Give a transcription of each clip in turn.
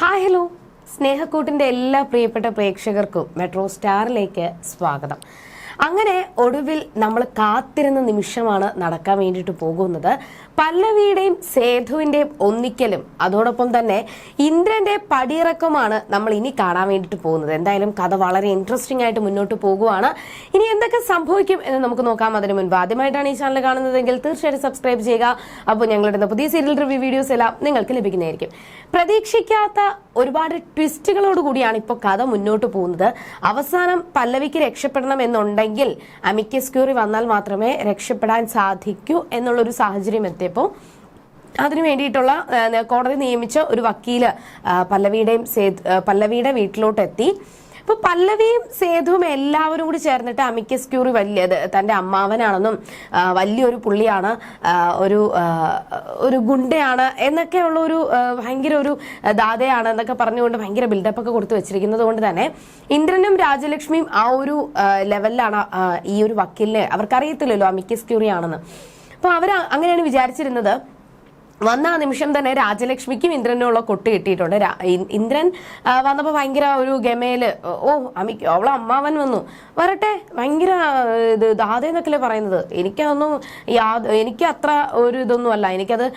Hi hello. സ്നേഹക്കൂട്ടിന്റെ എല്ലാ പ്രിയപ്പെട്ട പ്രേക്ഷകർക്കും മെട്രോ സ്റ്റാറിലേക്ക് സ്വാഗതം. അങ്ങനെ ഒടുവിൽ നമ്മൾ കാത്തിരുന്ന നിമിഷമാണ് നടക്കാൻ വേണ്ടിയിട്ട് പോകുന്നത്. പല്ലവിയുടെയും സേതുവിന്റെയും ഒന്നിക്കലും അതോടൊപ്പം തന്നെ ഇന്ദ്രന്റെ പടിയിറക്കമാണ് നമ്മൾ ഇനി കാണാൻ വേണ്ടിയിട്ട് പോകുന്നത്. എന്തായാലും കഥ വളരെ ഇൻട്രസ്റ്റിംഗ് ആയിട്ട് മുന്നോട്ട് പോകുവാണ്. ഇനി എന്തൊക്കെ സംഭവിക്കും എന്ന് നമുക്ക് നോക്കാം. അതിന് മുൻപ് ആദ്യമായിട്ടാണ് ഈ ചാനൽ കാണുന്നതെങ്കിൽ തീർച്ചയായിട്ടും സബ്സ്ക്രൈബ് ചെയ്യുക. അപ്പോൾ ഞങ്ങളുടെ പുതിയ സീരിയൽ റിവ്യൂ വീഡിയോസ് എല്ലാം നിങ്ങൾക്ക് ലഭിക്കുന്നതായിരിക്കും. പ്രതീക്ഷിക്കാത്ത ഒരുപാട് ട്വിസ്റ്റുകളോട് കൂടിയാണ് ഇപ്പോൾ കഥ മുന്നോട്ട് പോകുന്നത്. അവസാനം പല്ലവിക്ക് രക്ഷപ്പെടണം എന്നുണ്ടെങ്കിൽ അമിക്കസ് ക്യൂറി വന്നാൽ മാത്രമേ രക്ഷപ്പെടാൻ സാധിക്കൂ എന്നുള്ളൊരു സാഹചര്യം എത്തിയപ്പോൾ അതിനു വേണ്ടിയിട്ടുള്ള കോടതി നിയമിച്ച ഒരു വക്കീൽ പല്ലവിയുടെയും സേതു പല്ലവിയുടെ വീട്ടിലോട്ട് അപ്പൊ പല്ലവിയും സേതുവും എല്ലാവരും കൂടി ചേർന്നിട്ട് അമിക്കസ് ക്യൂറി വലിയത് തന്റെ അമ്മാവനാണെന്നും വലിയൊരു പുള്ളിയാണ് ഒരു ഒരു ഗുണ്ടയാണ് എന്നൊക്കെയുള്ള ഒരു ഭയങ്കര ഒരു ദാതയാണ് എന്നൊക്കെ പറഞ്ഞുകൊണ്ട് ഭയങ്കര ബിൽഡപ്പ് ഒക്കെ കൊടുത്തു വെച്ചിരിക്കുന്നത് കൊണ്ട് തന്നെ ഇന്ദ്രനും രാജലക്ഷ്മിയും ആ ഒരു ലെവലിലാണ് ഈ ഒരു വക്കീലിനെ അവർക്കറിയത്തില്ലല്ലോ അമിക്കസ് ക്യൂറി ആണെന്ന് അപ്പൊ അവർ അങ്ങനെയാണ് വിചാരിച്ചിരുന്നത് വന്ന ആ നിമിഷം തന്നെ രാജലക്ഷ്മിക്കും ഇന്ദ്രനുള്ള കൊട്ട് കിട്ടിയിട്ടുണ്ട്. ഇന്ദ്രൻ വന്നപ്പോൾ വന്നപ്പോ ഭയങ്കര ഒരു ഗമയിൽ ഓ അമിക്ക് അവളെ അമ്മാവൻ വന്നു. വരട്ടെ ഭയങ്കര ഇത് ദാതേന്നൊക്കെയല്ലേ പറയുന്നത്. എനിക്കതൊന്നും യാ- എനിക്ക് അത്ര ഒരു ഇതൊന്നും അല്ല. എനിക്കത്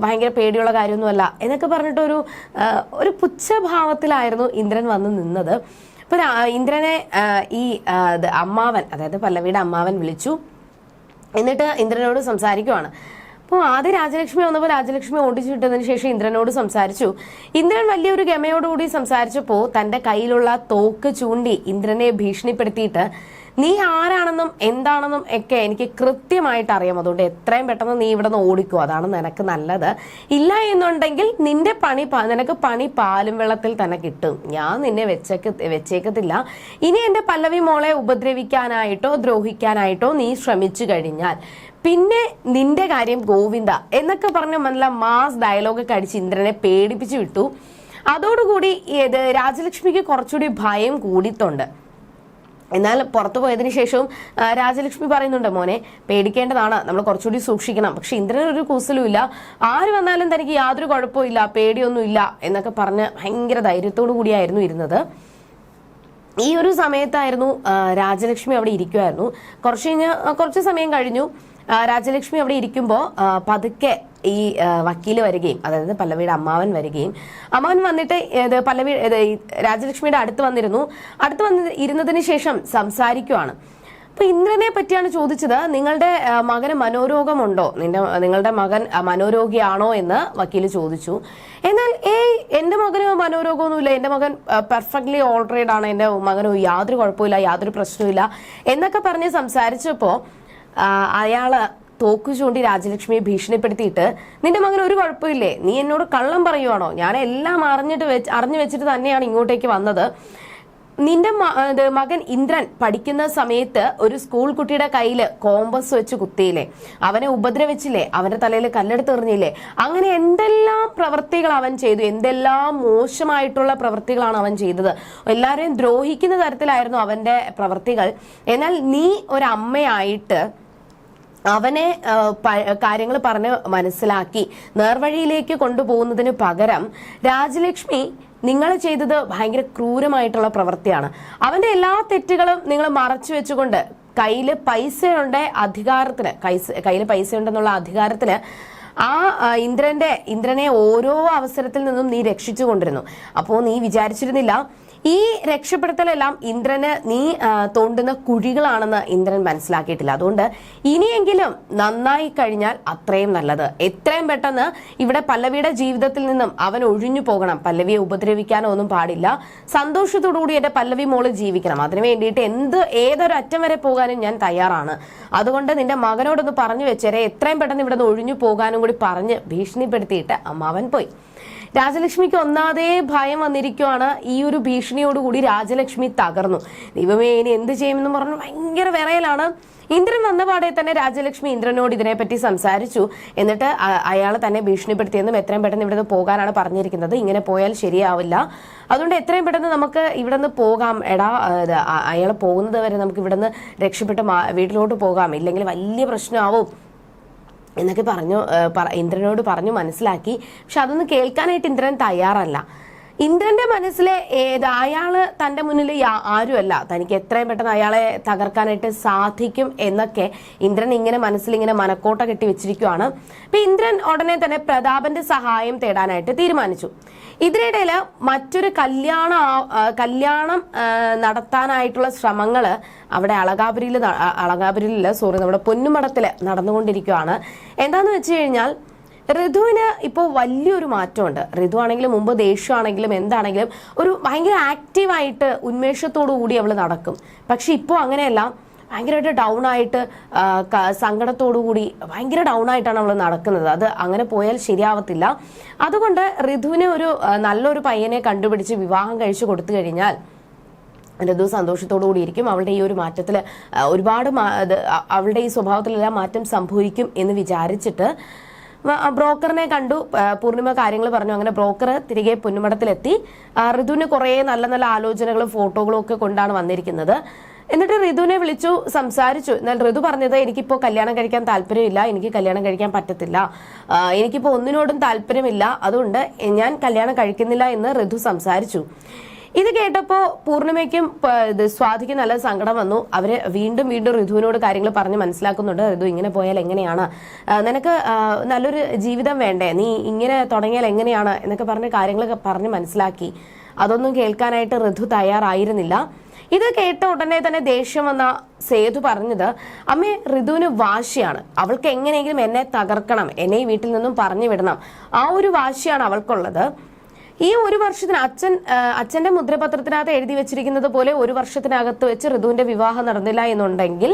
ഭയങ്കര പേടിയുള്ള കാര്യമൊന്നുമല്ല എന്നൊക്കെ പറഞ്ഞിട്ടൊരു ഒരു പുച്ഛഭാവത്തിലായിരുന്നു ഇന്ദ്രൻ വന്ന് നിന്നത്. അപ്പൊ ഇന്ദ്രനെ ഈ അമ്മാവൻ അതായത് പല്ലവിയുടെ അമ്മാവൻ വിളിച്ചു. എന്നിട്ട് ഇന്ദ്രനോട് സംസാരിക്കുവാണ്. അപ്പോൾ ആദ്യം രാജലക്ഷ്മി വന്നപ്പോൾ രാജലക്ഷ്മി ഓടിച്ചിട്ടതിന് ശേഷം ഇന്ദ്രനോട് സംസാരിച്ചു. ഇന്ദ്രൻ വലിയൊരു ഗമയോടുകൂടി സംസാരിച്ചപ്പോൾ തന്റെ കയ്യിലുള്ള തോക്ക് ചൂണ്ടി ഇന്ദ്രനെ ഭീഷണിപ്പെടുത്തിയിട്ട് നീ ആരാണെന്നും എന്താണെന്നും ഒക്കെ എനിക്ക് കൃത്യമായിട്ട് അറിയാം. അതുകൊണ്ട് എത്രയും പെട്ടെന്ന് നീ ഇവിടെ നിന്ന് ഓടിക്കോ. അതാണ് നിനക്ക് നല്ലത്. ഇല്ല എന്നുണ്ടെങ്കിൽ നിന്റെ പണി നിനക്ക് പണി പാലും വെള്ളത്തിൽ തന്നെ കിട്ടും. ഞാൻ നിന്നെ വെച്ചേക്ക് വെച്ചേക്കത്തില്ല. ഇനി എന്റെ പല്ലവി മോളെ ഉപദ്രവിക്കാനായിട്ടോ ദ്രോഹിക്കാനായിട്ടോ നീ ശ്രമിച്ചു കഴിഞ്ഞാൽ പിന്നെ നിന്റെ കാര്യം ഗോവിന്ദ എന്നൊക്കെ പറഞ്ഞ നല്ല മാസ് ഡയലോഗൊക്കെ അടിച്ച് ഇന്ദ്രനെ പേടിപ്പിച്ചു വിട്ടു. അതോടുകൂടി ഇത് രാജലക്ഷ്മിക്ക് കുറച്ചുകൂടി ഭയം കൂടിയിട്ടുണ്ട്. എന്നാൽ പുറത്തു പോയതിനു ശേഷവും രാജലക്ഷ്മി പറയുന്നുണ്ട് മോനെ പേടിക്കേണ്ടതാണ്. നമ്മൾ കുറച്ചുകൂടി സൂക്ഷിക്കണം. പക്ഷെ ഇന്ദ്രൻ ഒരു കൂസലും ഇല്ല. ആര് വന്നാലും തനിക്ക് യാതൊരു കുഴപ്പമില്ല പേടിയൊന്നുമില്ല എന്നൊക്കെ പറഞ്ഞ് ഭയങ്കര ധൈര്യത്തോടു കൂടിയായിരുന്നു ഇരുന്നത്. ഈ ഒരു സമയത്തായിരുന്നു രാജലക്ഷ്മി അവിടെ ഇരിക്കുമായിരുന്നു കുറച്ച് കഴിഞ്ഞ് കുറച്ച് സമയം കഴിഞ്ഞു. രാജലക്ഷ്മി അവിടെ ഇരിക്കുമ്പോൾ പതുക്കെ ഈ വക്കീൽ വരികയും അതായത് പല്ലവിയുടെ അമ്മാവൻ വരികയും. അമ്മാവൻ വന്നിട്ട് ഇത് പല്ലവി രാജലക്ഷ്മിയുടെ അടുത്ത് വന്നിരുന്നു. അടുത്ത് വന്ന് ഇരുന്നതിന് ശേഷം സംസാരിക്കുവാണ്. അപ്പൊ ഇന്ദ്രനെ പറ്റിയാണ് ചോദിച്ചത് നിങ്ങളുടെ മകന് മനോരോഗമുണ്ടോ? നിന്റെ നിങ്ങളുടെ മകൻ മനോരോഗിയാണോ എന്ന് വക്കീൽ ചോദിച്ചു. എന്നാൽ ഏയ് എന്റെ മകന് മനോരോഗമൊന്നുമില്ല. എന്റെ മകൻ പെർഫെക്റ്റ്ലി ഓൾറെഡ് ആണ്. എന്റെ മകന് യാതൊരു കുഴപ്പമില്ല യാതൊരു പ്രശ്നവുമില്ല എന്നൊക്കെ പറഞ്ഞ് സംസാരിച്ചപ്പോ ആ, അയാൾ തോക്കു ചൂണ്ടി രാജലക്ഷ്മിയെ ഭീഷണിപ്പെടുത്തിയിട്ട് നിന്റെ മകൻ ഒരു കുഴപ്പമില്ലേ? നീ എന്നോട് കള്ളം പറയുവാണോ? ഞാൻ എല്ലാം അറിഞ്ഞിട്ട് വെച്ച് അറിഞ്ഞു വെച്ചിട്ട് തന്നെയാണ് ഇങ്ങോട്ടേക്ക് വന്നത്. നിന്റെ മകൻ ഇന്ദ്രൻ പഠിക്കുന്ന സമയത്ത് ഒരു സ്കൂൾ കുട്ടിയുടെ കയ്യിൽ കോമ്പസ് വെച്ച് കുത്തിയില്ലേ? അവനെ ഉപദ്രവിച്ചില്ലേ? അവന്റെ തലയിൽ കല്ലെടുത്ത് എറിഞ്ഞില്ലേ? അങ്ങനെ എന്തെല്ലാം പ്രവൃത്തികൾ അവൻ ചെയ്തു? എന്തെല്ലാം മോശമായിട്ടുള്ള പ്രവൃത്തികളാണ് അവൻ ചെയ്തത്? എല്ലാവരെയും ദ്രോഹിക്കുന്ന തരത്തിലായിരുന്നു അവന്റെ പ്രവൃത്തികൾ എന്നാൽ നീ ഒരമ്മയായിട്ട് അവനെ കാര്യങ്ങൾ പറഞ്ഞ് മനസ്സിലാക്കി. നേർവഴിയിലേക്ക് കൊണ്ടുപോകുന്നതിന് പകരം രാജലക്ഷ്മി നിങ്ങൾ ചെയ്തത് ഭയങ്കര ക്രൂരമായിട്ടുള്ള പ്രവൃത്തിയാണ്. അവന്റെ എല്ലാ തെറ്റുകളും നിങ്ങൾ മറച്ചു വെച്ചുകൊണ്ട് കയ്യിൽ പൈസയുണ്ട് അധികാരത്തിന് കയ്യിൽ പൈസ ഉണ്ടെന്നുള്ള അധികാരത്തിന് ആ ഇന്ദ്രന്റെ ഇന്ദ്രനെ ഓരോ അവസരത്തിൽ നിന്നും നീ രക്ഷിച്ചു കൊണ്ടിരുന്നു അപ്പോൾ നീ വിചാരിച്ചിരുന്നില്ല ഈ രക്ഷപ്പെടുത്തലെല്ലാം ഇന്ദ്രന് നീ തോണ്ടുന്ന കുഴികളാണെന്ന് ഇന്ദ്രൻ മനസ്സിലാക്കിയിട്ടില്ല. അതുകൊണ്ട് ഇനിയെങ്കിലും നന്നായി കഴിഞ്ഞാൽ അത്രയും നല്ലത്. എത്രയും പെട്ടെന്ന് ഇവിടെ പല്ലവിയുടെ ജീവിതത്തിൽ നിന്നും അവൻ ഒഴിഞ്ഞു പോകണം. പല്ലവിയെ ഉപദ്രവിക്കാനോ ഒന്നും പാടില്ല. സന്തോഷത്തോടുകൂടി എന്റെ പല്ലവി മോൾ ജീവിക്കണം. അതിനു വേണ്ടിയിട്ട് എന്ത് ഏതൊരു അറ്റം വരെ പോകാനും ഞാൻ തയ്യാറാണ്. അതുകൊണ്ട് നിന്റെ മകനോടൊന്ന് പറഞ്ഞു വെച്ചേരെ. എത്രയും പെട്ടെന്ന് ഇവിടെ നിന്ന് ഒഴിഞ്ഞു പോകാനും കൂടി പറഞ്ഞ് ഭീഷണിപ്പെടുത്തിയിട്ട് അമ്മാവൻ പോയി. രാജലക്ഷ്മിക്ക് ഒന്നാതെ ഭയം വന്നിരിക്കുവാണ് ഈ ഒരു ഭീഷണിയോടുകൂടി രാജലക്ഷ്മി തകർന്നു. ദൈവമേ ഇനി എന്ത് ചെയ്യുമെന്ന് പറഞ്ഞു ഭയങ്കര വിറയലാണ്. ഇന്ദ്രൻ വന്ന പാടെ തന്നെ രാജലക്ഷ്മി ഇന്ദ്രനോട് ഇതിനെപ്പറ്റി സംസാരിച്ചു. എന്നിട്ട് അയാൾ തന്നെ ഭീഷണിപ്പെടുത്തിയെന്നും എത്രയും പെട്ടെന്ന് ഇവിടെ നിന്ന് പോകാനാണ് പറഞ്ഞിരിക്കുന്നത്. ഇങ്ങനെ പോയാൽ ശരിയാവില്ല. അതുകൊണ്ട് എത്രയും പെട്ടെന്ന് നമുക്ക് ഇവിടെ നിന്ന് പോകാം. എടാ അയാൾ പോകുന്നത് വരെ നമുക്ക് ഇവിടെ നിന്ന് രക്ഷപ്പെട്ട് വീട്ടിലോട്ട് പോകാം. ഇല്ലെങ്കിൽ വലിയ പ്രശ്നമാവും. എന്നൊക്കെ പറഞ്ഞു ഇന്ദ്രനോട് പറഞ്ഞു മനസ്സിലാക്കി. പക്ഷെ അതൊന്നും കേൾക്കാനായിട്ട് ഇന്ദ്രൻ തയ്യാറല്ല. ഇന്ദ്രന്റെ മനസ്സിലെ ഏത് അയാൾ തന്റെ മുന്നിൽ ആരുമല്ല. തനിക്ക് എത്രയും പെട്ടെന്ന് അയാളെ തകർക്കാനായിട്ട് സാധിക്കും എന്നൊക്കെ ഇന്ദ്രൻ ഇങ്ങനെ മനസ്സിൽ ഇങ്ങനെ മനക്കോട്ട കെട്ടി വെച്ചിരിക്കുവാണ്. അപ്പൊ ഇന്ദ്രൻ ഉടനെ തന്നെ പ്രതാപന്റെ സഹായം തേടാനായിട്ട് തീരുമാനിച്ചു. ഇതിനിടയിൽ മറ്റൊരു കല്യാണ കല്യാണം നടത്താനായിട്ടുള്ള ശ്രമങ്ങൾ അവിടെ അളകാപുരിയിൽ അളകാപുരിയിൽ സോറി നമ്മുടെ പൊന്നുമടത്തിൽ നടന്നുകൊണ്ടിരിക്കുകയാണ് എന്താന്ന് വെച്ച് കഴിഞ്ഞാൽ ഋതുവിന് ഇപ്പോൾ വലിയൊരു മാറ്റമുണ്ട്. ഋതു ആണെങ്കിലും മുമ്പ് ദേഷ്യമാണെങ്കിലും എന്താണെങ്കിലും ഒരു ഭയങ്കര ആക്റ്റീവായിട്ട് ഉന്മേഷത്തോടു കൂടി അവൾ നടക്കും. പക്ഷെ ഇപ്പോൾ അങ്ങനെയല്ല. ഭയങ്കരമായിട്ട് ഡൗൺ ആയിട്ട് സങ്കടത്തോടുകൂടി സങ്കടത്തോടു കൂടി ഭയങ്കര ഡൗൺ ആയിട്ടാണ് അവൾ നടക്കുന്നത്. അത് അങ്ങനെ പോയാൽ ശരിയാവത്തില്ല. അതുകൊണ്ട് ഋതുവിനെ ഒരു നല്ലൊരു പയ്യനെ കണ്ടുപിടിച്ച് വിവാഹം കഴിച്ചു കൊടുത്തു കഴിഞ്ഞാൽ ഋതു സന്തോഷത്തോടു കൂടി ഇരിക്കും. അവളുടെ ഈ ഒരു മാറ്റത്തിൽ ഒരുപാട് അവളുടെ ഈ സ്വഭാവത്തിലെല്ലാം മാറ്റം സംഭവിക്കും എന്ന് വിചാരിച്ചിട്ട് ബ്രോക്കറിനെ കണ്ടു. പൂർണിമ കാര്യങ്ങൾ പറഞ്ഞു. അങ്ങനെ ബ്രോക്കർ തിരികെ പൊന്നുമടത്തിലെത്തി ഋതുവിന് കുറേ നല്ല നല്ല ആലോചനകളും ഫോട്ടോകളും ഒക്കെ കൊണ്ടാണ് വന്നിരിക്കുന്നത്. എന്നിട്ട് ഋതുവിനെ വിളിച്ചു സംസാരിച്ചു. എന്നാൽ ഋതു പറഞ്ഞത് എനിക്കിപ്പോൾ കല്യാണം കഴിക്കാൻ താല്പര്യമില്ല. എനിക്ക് കല്യാണം കഴിക്കാൻ പറ്റത്തില്ല. എനിക്കിപ്പോൾ ഒന്നിനോടും താല്പര്യമില്ല. അതുകൊണ്ട് ഞാൻ കല്യാണം കഴിക്കുന്നില്ല എന്ന് ഋതു സംസാരിച്ചു. ഇത് കേട്ടപ്പോ പൂർണിമയ്ക്കും ഇത് നല്ല സങ്കടം വന്നു. അവർ വീണ്ടും വീണ്ടും ഋതുവിനോട് കാര്യങ്ങൾ പറഞ്ഞ് മനസ്സിലാക്കുന്നുണ്ട്. ഋതു ഇങ്ങനെ പോയാൽ എങ്ങനെയാണ്? നിനക്ക് നല്ലൊരു ജീവിതം വേണ്ടേ? നീ ഇങ്ങനെ തുടങ്ങിയാൽ എങ്ങനെയാണ്? എന്നൊക്കെ പറഞ്ഞ കാര്യങ്ങളൊക്കെ പറഞ്ഞ് മനസ്സിലാക്കി. അതൊന്നും കേൾക്കാനായിട്ട് ഋതു തയ്യാറായിരുന്നില്ല. ഇത് കേട്ട ഉടനെ തന്നെ ദേഷ്യം വന്ന സേതു പറഞ്ഞത് അമ്മേ ഋതുവിന് വാശിയാണ്. അവൾക്ക് എങ്ങനെയെങ്കിലും എന്നെ തകർക്കണം. എന്നെ വീട്ടിൽ നിന്നും പറഞ്ഞു വിടണം. ആ ഒരു വാശിയാണ് അവൾക്കുള്ളത്. ഈ ഒരു വർഷത്തിന് അച്ഛൻ അച്ഛന്റെ മുദ്രപത്രത്തിനകത്ത് എഴുതി വെച്ചിരിക്കുന്നത് പോലെ ഒരു വർഷത്തിനകത്ത് വെച്ച് ഋതുവിന്റെ വിവാഹം നടന്നില്ല എന്നുണ്ടെങ്കിൽ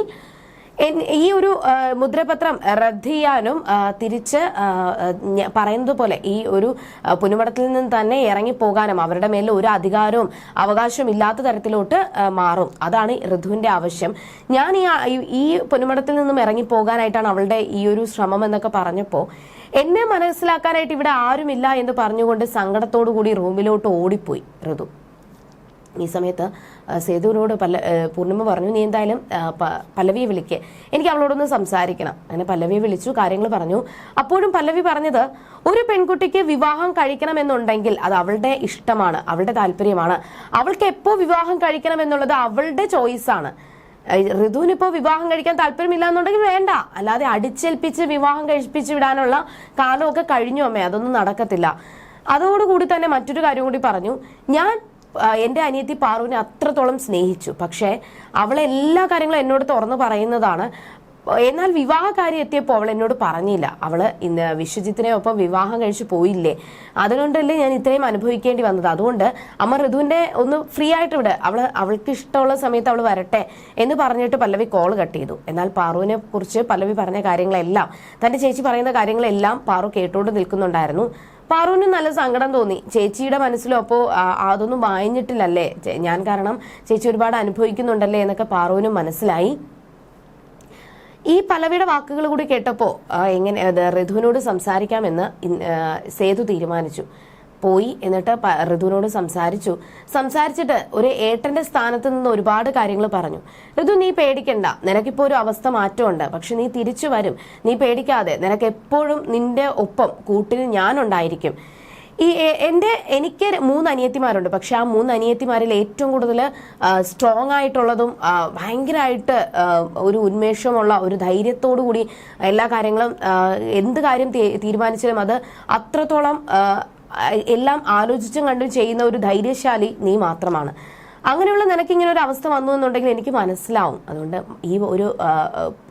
ഈ ഒരു മുദ്രപത്രം റദ്ദ് ചെയ്യാനും തിരിച്ച് പറയുന്നത് പോലെ ഈ ഒരു പുനുമടത്തിൽ നിന്ന് തന്നെ ഇറങ്ങിപ്പോകാനും അവരുടെ മേലിൽ ഒരു അധികാരവും അവകാശവും ഇല്ലാത്ത തരത്തിലോട്ട് മാറും. അതാണ് ഋതുവിന്റെ ആവശ്യം. ഞാൻ ഈ ഈ- പുനുമടത്തിൽ നിന്നും ഇറങ്ങിപ്പോകാനായിട്ടാണ് അവളുടെ ഈ ഒരു ശ്രമം എന്നൊക്കെ പറഞ്ഞപ്പോൾ എന്നെ മനസ്സിലാക്കാനായിട്ട് ഇവിടെ ആരുമില്ല എന്ന് പറഞ്ഞുകൊണ്ട് സങ്കടത്തോടു കൂടി റൂമിലോട്ട് ഓടിപ്പോയി ഋതു. ഈ സമയത്ത് സേതുവിനോട് പല പൂർണിമ പറഞ്ഞു നീ എന്തായാലും പല്ലവിയെ വിളിക്ക്. എനിക്ക് അവളോടൊന്ന് സംസാരിക്കണം. അങ്ങനെ പല്ലവിയെ വിളിച്ചു കാര്യങ്ങൾ പറഞ്ഞു. അപ്പോഴും പല്ലവി പറഞ്ഞത് ഒരു പെൺകുട്ടിക്ക് വിവാഹം കഴിക്കണമെന്നുണ്ടെങ്കിൽ അത് അവളുടെ ഇഷ്ടമാണ് അവളുടെ താല്പര്യമാണ്. അവൾക്ക് എപ്പോൾ വിവാഹം കഴിക്കണം എന്നുള്ളത് അവളുടെ ചോയ്സാണ്. ഋതുവിന് ഇപ്പോൾ വിവാഹം കഴിക്കാൻ താല്പര്യമില്ല എന്നുണ്ടെങ്കിൽ വേണ്ട. അല്ലാതെ അടിച്ചേൽപ്പിച്ച് വിവാഹം കഴിപ്പിച്ച് വിടാനുള്ള കാലമൊക്കെ കഴിഞ്ഞു അമ്മേ. അതൊന്നും നടക്കത്തില്ല. അതോടുകൂടി തന്നെ മറ്റൊരു കാര്യം കൂടി പറഞ്ഞു. ഞാൻ എന്റെ അനിയത്തി പാറുവിനെ അത്രത്തോളം സ്നേഹിച്ചു. പക്ഷേ അവളെ എല്ലാ കാര്യങ്ങളും എന്നോട് തുറന്നു പറയുന്നതാണ്. എന്നാൽ വിവാഹ കാര്യം എത്തിയപ്പോൾ അവൾ എന്നോട് പറഞ്ഞില്ല. അവൾ ഇന്ന് വിശ്വജിത്തിനെ ഒപ്പം വിവാഹം കഴിച്ചു പോയില്ലേ? അതുകൊണ്ടല്ലേ ഞാൻ ഇത്രയും അനുഭവിക്കേണ്ടി വന്നത്. അതുകൊണ്ട് അമ്മ ഋതുവിന്റെ ഒന്ന് ഫ്രീ ആയിട്ട് ഇവിടെ അവൾ അവൾക്ക് ഇഷ്ടമുള്ള സമയത്ത് അവൾ വരട്ടെ എന്ന് പറഞ്ഞിട്ട് പല്ലവി കോൾ കട്ട് ചെയ്തു. എന്നാൽ പാറുവിനെ കുറിച്ച് പല്ലവി പറഞ്ഞ കാര്യങ്ങളെല്ലാം തന്റെ ചേച്ചി പറയുന്ന കാര്യങ്ങളെല്ലാം പാറു കേട്ടോണ്ട് നിൽക്കുന്നുണ്ടായിരുന്നു. പാറുവിന് നല്ല സങ്കടം തോന്നി. ചേച്ചിയുടെ മനസ്സിലും അപ്പോൾ അതൊന്നും വായിഞ്ഞിട്ടില്ലല്ലേ ഞാൻ കാരണം ചേച്ചി ഒരുപാട് അനുഭവിക്കുന്നുണ്ടല്ലേ എന്നൊക്കെ പാറുവിനും മനസ്സിലായി. ഈ പലവിയുടെ വാക്കുകൾ കൂടി കേട്ടപ്പോൾ എങ്ങനെ ഋതുവിനോട് സംസാരിക്കാമെന്ന് സേതു തീരുമാനിച്ചു. പോയി എന്നിട്ട് ഋതുവിനോട് സംസാരിച്ചു. സംസാരിച്ചിട്ട് ഒരു ഏട്ടന്റെ സ്ഥാനത്ത് നിന്ന് ഒരുപാട് കാര്യങ്ങൾ പറഞ്ഞു. ഋതു നീ പേടിക്കണ്ട. നിനക്കിപ്പോ ഒരു അവസ്ഥ മാറ്റമുണ്ട്. പക്ഷെ നീ തിരിച്ചു വരും. നീ പേടിക്കാതെ. നിനക്ക് എപ്പോഴും നിന്റെ ഒപ്പം കൂട്ടിന് ഞാനുണ്ടായിരിക്കും. ഈ എന്റെ എനിക്ക് മൂന്ന് അനിയത്തിമാരുണ്ട് പക്ഷെ ആ മൂന്ന് അനിയത്തിമാരിൽ ഏറ്റവും കൂടുതൽ സ്ട്രോങ് ആയിട്ടുള്ളതും ഭയങ്കരമായിട്ട് ഒരു ഉന്മേഷമുള്ള ഒരു ധൈര്യത്തോടു കൂടി എല്ലാ കാര്യങ്ങളും എന്ത് കാര്യം തീരുമാനിച്ചാലും അത് അത്രത്തോളം എല്ലാം ആലോചിച്ചും കണ്ടും ചെയ്യുന്ന ഒരു ധൈര്യശാലി നീ മാത്രമാണ്. അങ്ങനെയുള്ള നിനക്ക് ഇങ്ങനെ ഒരു അവസ്ഥ വന്നു എന്നുണ്ടെങ്കിൽ എനിക്ക് മനസ്സിലാവും. അതുകൊണ്ട് ഈ ഒരു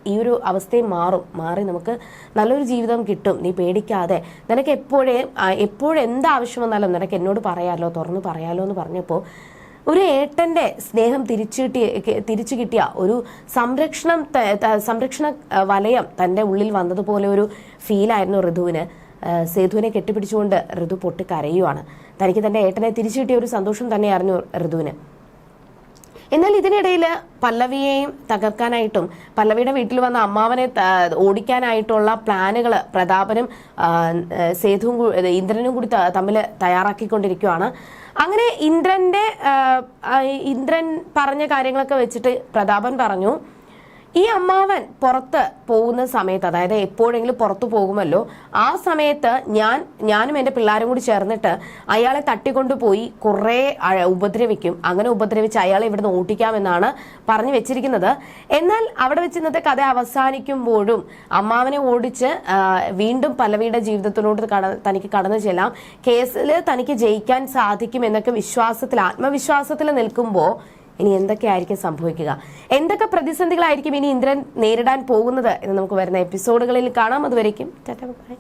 ഈ ഒരു അവസ്ഥയും മാറും. മാറി നമുക്ക് നല്ലൊരു ജീവിതം കിട്ടും. നീ പേടിക്കാതെ. നിനക്ക് എപ്പോഴേ എപ്പോഴെന്താവശ്യം വന്നാലും നിനക്ക് എന്നോട് പറയാലോ തുറന്നു പറയാലോ എന്ന് പറഞ്ഞപ്പോൾ ഒരു ഏട്ടന്റെ സ്നേഹം തിരിച്ചു കിട്ടിയ തിരിച്ചു കിട്ടിയ ഒരു സംരക്ഷണം സംരക്ഷണ വലയം തന്റെ ഉള്ളിൽ വന്നതുപോലെ ഒരു ഫീലായിരുന്നു ഋതുവിന്. സേതുവിനെ കെട്ടിപ്പിടിച്ചുകൊണ്ട് ഋതു പൊട്ടി കരയുവാണ് തനിക്ക് തന്റെ ഏട്ടനെ തിരിച്ചു കിട്ടിയ ഒരു സന്തോഷം തന്നെയായിരുന്നു ഋതുവിന്. എന്നാൽ ഇതിനിടയിൽ പല്ലവിയെയും തകർക്കാനായിട്ടും പല്ലവിയുടെ വീട്ടിൽ വന്ന അമ്മാവനെ ഓടിക്കാനായിട്ടുള്ള പ്ലാനുകൾ പ്രതാപനും സേതുവും ഇന്ദ്രനും കൂടി തമ്മിൽ തയ്യാറാക്കിക്കൊണ്ടിരിക്കുകയാണ്. അങ്ങനെ ഇന്ദ്രന്റെ ഇന്ദ്രൻ പറഞ്ഞ കാര്യങ്ങളൊക്കെ വെച്ചിട്ട് പ്രതാപൻ പറഞ്ഞു ഈ അമ്മാവൻ പുറത്ത് പോകുന്ന സമയത്ത് അതായത് എപ്പോഴെങ്കിലും പുറത്തു പോകുമല്ലോ ആ സമയത്ത് ഞാൻ ഞാനും എന്റെ പിള്ളേരും കൂടി ചേർന്നിട്ട് അയാളെ തട്ടിക്കൊണ്ടുപോയി കുറേ ഉപദ്രവിക്കും. അങ്ങനെ ഉപദ്രവിച്ച് അയാളെ ഇവിടുന്ന് ഓട്ടിക്കാമെന്നാണ് പറഞ്ഞു വെച്ചിരിക്കുന്നത്. എന്നാൽ അവിടെ വെച്ച് ഇന്നത്തെ കഥ അവസാനിക്കുമ്പോഴും അമ്മാവനെ ഓടിച്ച് വീണ്ടും പല്ലവിയുടെ ജീവിതത്തിലോട്ട് തനിക്ക് കടന്നു ചെല്ലാം. കേസിൽ തനിക്ക് ജയിക്കാൻ സാധിക്കും എന്നൊക്കെ വിശ്വാസത്തിൽ ആത്മവിശ്വാസത്തിൽ നിൽക്കുമ്പോൾ ഇനി എന്തൊക്കെയായിരിക്കും സംഭവിക്കുക? എന്തൊക്കെ പ്രതിസന്ധികളായിരിക്കും ഇനി ഇന്ദ്രൻ നേരിടാൻ പോകുന്നത് എന്ന് നമുക്ക് വരുന്ന എപ്പിസോഡുകളിൽ കാണാം. അതുവരേക്കും ടാറ്റാ ബൈ.